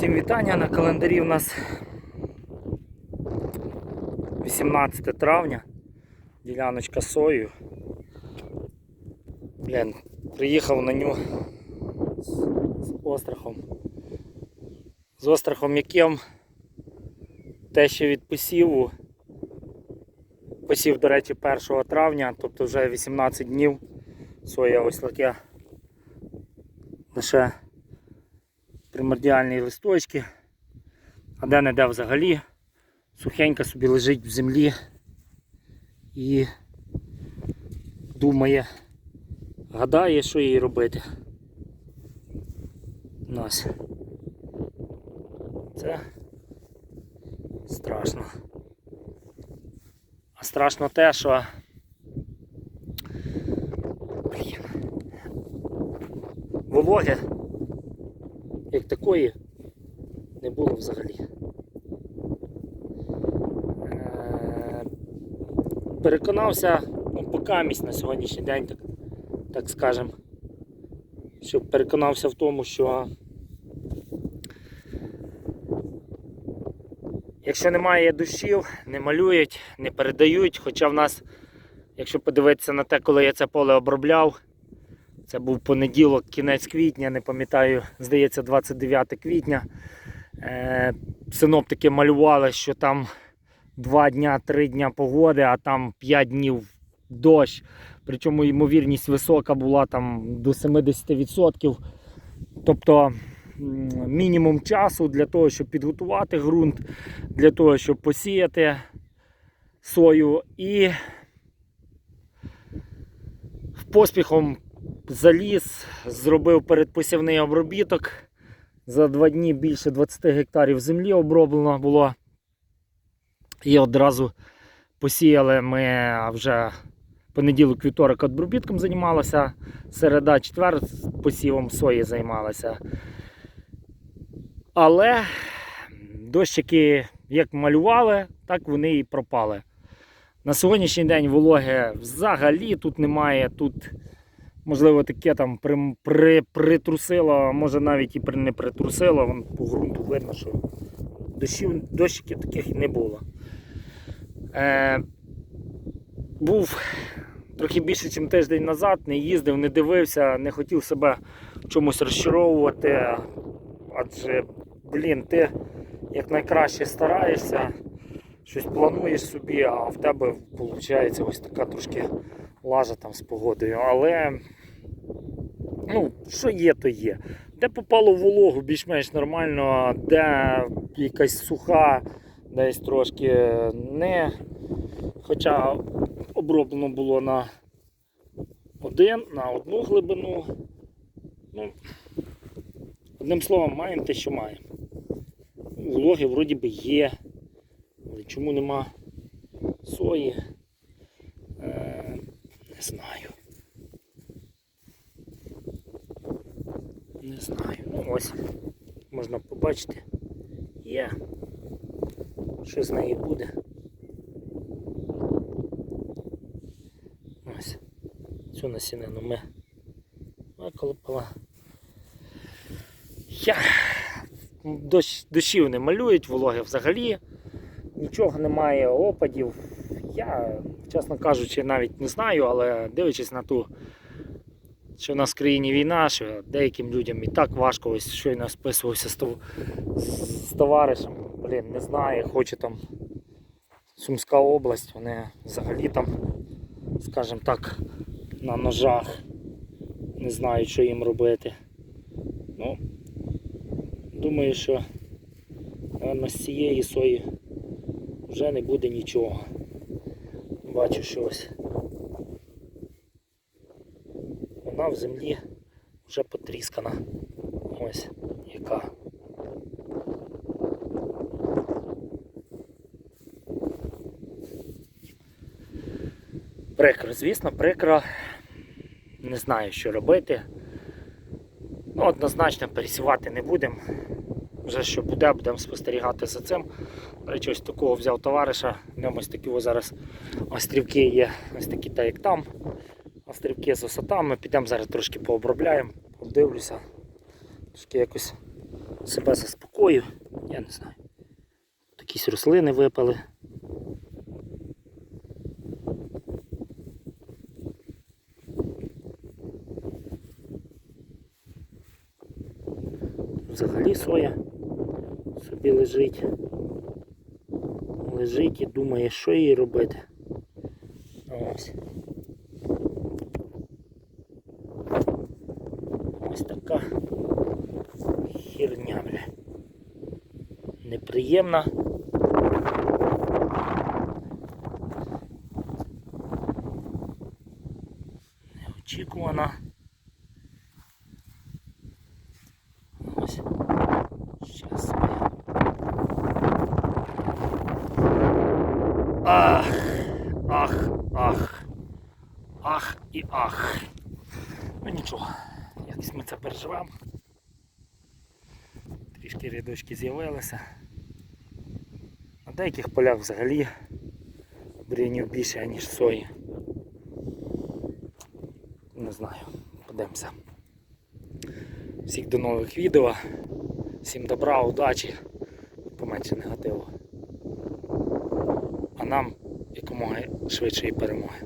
Всім вітання на календарі у нас 18 травня. Діляночка сою. Блін, приїхав на нього з, острахом. З острахом яким те, що від посіву. Посів, до речі, 1 травня, тобто вже 18 днів. Соя ось таке лише примордіальні листочки, а де не де взагалі. Сухенька собі лежить в землі і думає, гадає, що їй робити. Ось. Це страшно. А страшно те, що Блін. вологи як такої не було взагалі. Е, Переконався, ну, покамість на сьогоднішній день, так, так скажем, що переконався в тому, що якщо немає душів, не малюють, не передають, хоча в нас, якщо подивитися на те, коли я це поле обробляв, це був понеділок, кінець квітня, не пам'ятаю, здається, 29 квітня. Е, Синоптики малювали, що там 2 дня, 3 дня погоди, а там 5 днів дощ. Причому ймовірність висока була там до 70%. Тобто мінімум часу для того, щоб підготувати ґрунт, для того, щоб посіяти сою. І поспіхом заліз, зробив передпосівний обробіток. За два дні більше 20 гектарів землі оброблено було. І одразу посіяли ми вже понеділок вівторок обробітком займалися, середа, четвер посівом сої займалися. Але дощики як малювали, так вони і пропали. На сьогоднішній день вологи взагалі тут немає. Тут Можливо, таке там при, при, притрусило, може навіть і при, не притрусило, Вон по ґрунту видно, що дощів, дощиків таких не було. Е, був трохи більше, ніж тиждень назад, не їздив, не дивився, не хотів себе чомусь розчаровувати. Адже, блін, ти як найкраще стараєшся, щось плануєш собі, а в тебе виходить ось така трошки лажа там з погодою. Але ну, що є, то є. Де попало вологу більш-менш нормально, де якась суха, десь трошки не. Хоча оброблено було на один, на одну глибину. Ну, Одним словом, маємо те, що маємо. Вологи вроді би є. Чому нема сої? Не знаю. Не знаю. Ну ось. Можна побачити. Є. Що з неї буде. Ось. Цю насінину ми виколопали. Я... Дощ, дощів не малюють, вологи взагалі. Нічого немає опадів. Я, чесно кажучи, навіть не знаю, але дивлячись на ту, що в нас в країні війна, що деяким людям і так важко, ось щойно списувався з, тов... з товаришем, блін, не знає, хоче там Сумська область, вони взагалі там, скажімо так, на ножах не знають, що їм робити. Ну, думаю, що з цієї сої вже не буде нічого. Бачу що ось. Вона в землі вже потріскана. Ось яка. Прикро, звісно, прикро. Не знаю, що робити. Ну, однозначно пересівати не будемо. Вже що буде, будемо спостерігати за цим. До речі, ось такого взяв товариша. В ньому ось такі ось зараз острівки є, ось такі так як там. Острівки з висотами. Підемо зараз трошки пообробляємо, подивлюся. Трошки якось себе заспокою, Я не знаю. Якісь рослини випали. Взагалі соя собі лежить. Лежить і думає, що їй робити. Ось. Ось така херня, бля. Неприємна. Неочікувана. Ось. Щас я. Ах, ах, ах. Ах і ах. Ну нічого, якось ми це переживемо. Трішки рядочки з'явилися. На деяких полях взагалі бур'янів більше, ніж сої. Не знаю, подивимося. Всіх до нових відео. Всім добра, удачі, поменше негативу. Нам якомога швидшої перемоги.